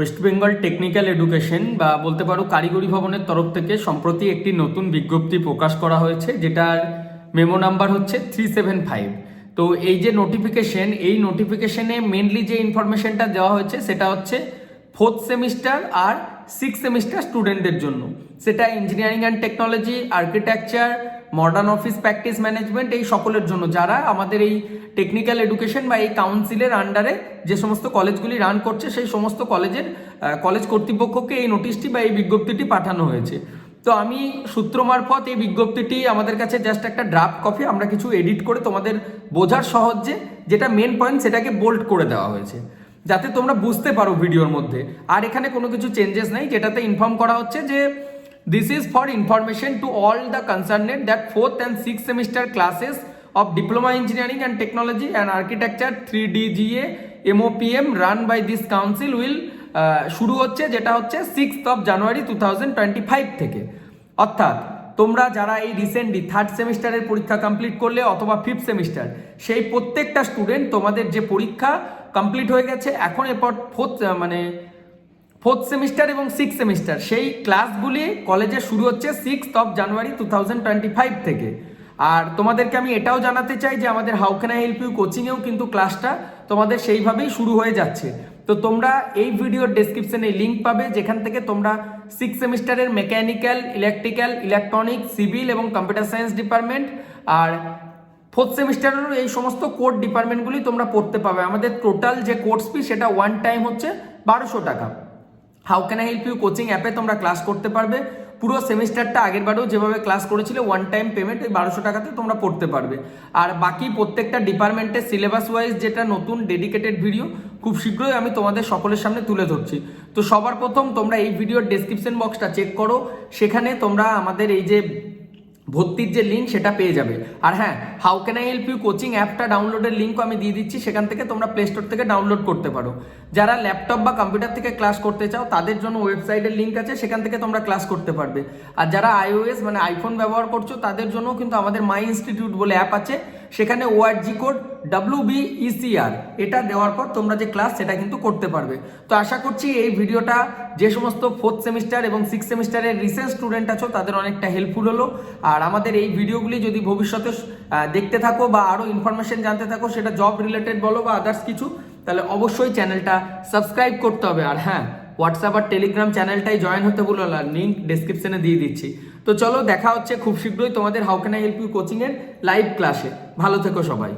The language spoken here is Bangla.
ওয়েস্ট বেঙ্গল টেকনিক্যাল এডুকেশন বা বলতে পারো কারিগরি ভবনের তরফ থেকে সম্প্রতি একটি নতুন বিজ্ঞপ্তি প্রকাশ করা হয়েছে, যেটার মেমো নাম্বার হচ্ছে থ্রি সেভেন ফাইভ তো এই যে নোটিফিকেশন এই নোটিফিকেশনে মেনলি যে ইনফরমেশনটা দেওয়া হয়েছে, সেটা হচ্ছে ফোর্থ সেমিস্টার আর সিক্স সেমিস্টার স্টুডেন্টদের জন্য। সেটা engineering and technology architecture modern office practice management এই সকলের জন্য। যারা আমাদের এই টেকনিক্যাল এডুকেশন বা এই কাউন্সিলের আন্ডারে যে সমস্ত কলেজগুলি রান করছে, সেই সমস্ত কলেজের কলেজ কর্তৃপক্ষকে এই নোটিশটি বা এই বিজ্ঞপ্তিটি পাঠানো হয়েছে। তো আমি সূত্র মারফত এই বিজ্ঞপ্তিটি আমাদের কাছে জাস্ট একটা ড্রাফট কপি আমরা কিছু এডিট করে তোমাদের বোঝার সহজে যেটা মেন পয়েন্ট সেটাকে বোল্ড করে দেওয়া হয়েছে। যাতে তোমরা বুঝতে পারো ভিডিওর মধ্যে। আর এখানে কোনো কিছু চেঞ্জেস নেই, যেটাতে ইনফর্ম করা হচ্ছে যে this is for information to all the concerned that fourth and six semester classes of diploma engineering and technology and architecture three DGA MOPM run by this council will শুরু হচ্ছে, যেটা হচ্ছে sixth of January two thousand twenty five থেকে। অর্থাৎ, তোমরা যারা এই রিসেন্টলি থার্ড সেমিস্টারের পরীক্ষা কমপ্লিট করলে অথবা ফিফথ সেমিস্টার সেই প্রত্যেকটা স্টুডেন্ট তোমাদের যে পরীক্ষা কমপ্লিট হয়ে গেছে, এখন এরপর ফোর্থ মানে ফোর্থ সেমিস্টার এবং সিক্স সেমিস্টার সেই ক্লাসগুলি কলেজে শুরু হচ্ছে six of January two thousand twenty five থেকে। আর তোমাদেরকে আমি এটাও জানাতে চাই যে আমাদের how can I help you কোচিংয়েও কিন্তু ক্লাসটা তোমাদের সেইভাবেই শুরু হয়ে যাচ্ছে। তো তোমরা এই ভিডিওর ডেসক্রিপশনে লিঙ্ক পাবে, যেখান থেকে তোমরা সিক্স সেমিস্টারের মেকানিক্যাল ইলেকট্রিক্যাল ইলেকট্রনিক সিভিল এবং কম্পিউটার সায়েন্স ডিপার্টমেন্ট আর ফোর্থ সেমিস্টারেরও এই সমস্ত কোর্স ডিপার্টমেন্টগুলি তোমরা পড়তে পাবে। আমাদের টোটাল যে কোর্স ফি সেটা ওয়ান টাইম হচ্ছে বারোশো টাকা। How can I help you coaching অ্যাপে তোমরা ক্লাস করতে পারবে। পুরো সেমিস্টারটা আগের বারেও যেভাবে ক্লাস করেছিলে ওয়ান টাইম পেমেন্ট ওই বারোশো টাকাতে তোমরা পড়তে পারবে। আর বাকি প্রত্যেকটা ডিপার্টমেন্টের সিলেবাস ওয়াইজ যেটা নতুন ডেডিকেটেড ভিডিও খুব শীঘ্রই আমি তোমাদের সকলের সামনে তুলে ধরছি। তো সবার প্রথম তোমরা এই ভিডিওর ডেসক্রিপশন বক্সটা চেক করো। সেখানে তোমরা আমাদের এই যে ভর্তির যে লিঙ্ক সেটা পেয়ে যাবে। আর হ্যাঁ how can I help you coaching অ্যাপটা ডাউনলোডের লিঙ্কও আমি দিয়ে দিচ্ছি, সেখান থেকে তোমরা প্লে স্টোর থেকে ডাউনলোড করতে পারো। যারা ল্যাপটপ বা কম্পিউটার থেকে ক্লাস করতে চাও, তাদের জন্য ওয়েবসাইটের লিঙ্ক আছে, সেখান থেকে তোমরা ক্লাস করতে পারবে। আর যারা আইওএস মানে আইফোন ব্যবহার করছ, তাদের জন্য কিন্তু আমাদের মাই ইনস্টিটিউট বলে অ্যাপ আছে। সেখানে ORG code W B ECR এটা দেওয়ার পর তোমরা যে ক্লাস সেটা কিন্তু করতে পারবে। তো আশা করছি এই ভিডিওটা যে সমস্ত ফোর্থ সেমিস্টার এবং সিক্স সেমিস্টারের রিসেন্ট স্টুডেন্ট আছো, তাদের অনেকটা হেল্পফুল হলো। আর আমাদের এই ভিডিওগুলি যদি ভবিষ্যতে দেখতে থাকো বা আরও ইনফরমেশন জানতে থাকো, সেটা জব রিলেটেড বলো বা আদার্স কিছু, তাহলে অবশ্যই চ্যানেলটা সাবস্ক্রাইব করতে হবে। আর হ্যাঁ হোয়াটসঅ্যাপ আর টেলিগ্রাম চ্যানেলটাই জয়েন হতে বলো, আর লিঙ্ক ডেসক্রিপশনে দিয়ে দিচ্ছি। তো চলো, দেখা হচ্ছে খুব শীঘ্রই তোমাদের how can I help you কোচিংয়ের লাইভ ক্লাসে ভালো থেকো সবাই।